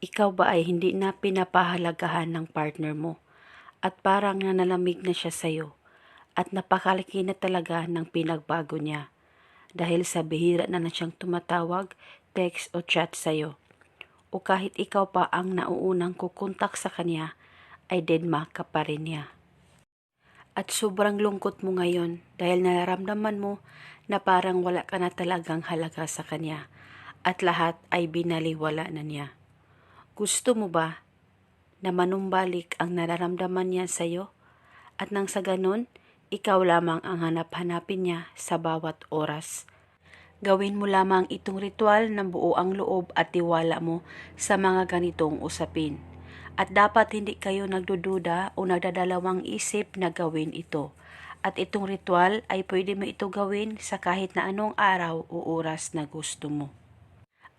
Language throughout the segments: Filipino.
Ikaw ba ay hindi na pinapahalagahan ng partner mo at parang nanalamig na siya sa'yo at napakalaki na talaga ng pinagbago niya dahil sa bihira na na siyang tumatawag, text o chat sa'yo. O kahit ikaw pa ang nauunang kukontak sa kanya, ay dedma ka pa rin niya. At sobrang lungkot mo ngayon dahil nararamdaman mo na parang wala ka na talagang halaga sa kanya at lahat ay binaliwala na niya. Gusto mo ba na manumbalik ang nararamdaman niya sa iyo? At nang sa ganun, ikaw lamang ang hanap-hanapin niya sa bawat oras. Gawin mo lamang itong ritual ng buo ang loob at tiwala mo sa mga ganitong usapin. At dapat hindi kayo nagdududa o nagdadalawang isip na gawin ito. At itong ritual ay pwede mo ito gawin sa kahit na anong araw o oras na gusto mo.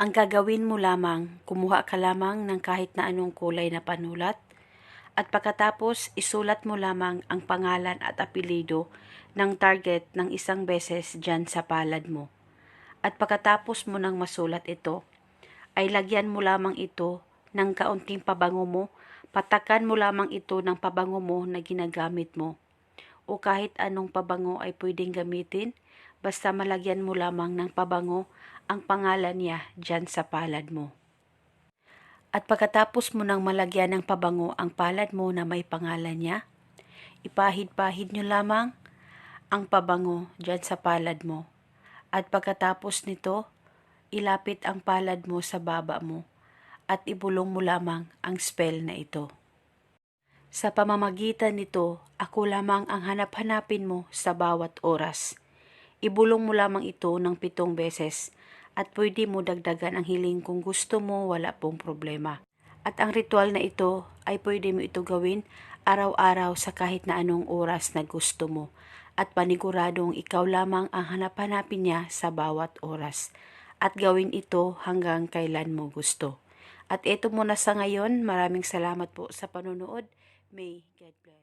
Ang gagawin mo lamang, kumuha ka lamang ng kahit na anong kulay na panulat at pagkatapos isulat mo lamang ang pangalan at apelido ng target ng isang beses dyan sa palad mo. At pagkatapos mo nang masulat ito, ay lagyan mo lamang ito ng kaunting pabango mo, patakan mo lamang ito ng pabango mo na ginagamit mo. O kahit anong pabango ay pwedeng gamitin, basta malagyan mo lamang ng pabango ang pangalan niya dyan sa palad mo. At pagkatapos mo nang malagyan ng pabango ang palad mo na may pangalan niya, ipahid-pahid nyo lamang ang pabango dyan sa palad mo. At pagkatapos nito, ilapit ang palad mo sa baba mo at ibulong mo lamang ang spell na ito. Sa pamamagitan nito, ako lamang ang hanap-hanapin mo sa bawat oras. Ibulong mo lamang ito ng pitong beses at pwede mo dagdagan ang hiling kung gusto mo wala pong problema. At ang ritual na ito ay pwede mo ito gawin araw-araw sa kahit na anong oras na gusto mo at paniguradong ikaw lamang ang hanap-hanapin niya sa bawat oras at gawin ito hanggang kailan mo gusto. At ito muna sa ngayon, maraming salamat po sa panonood. May God bless.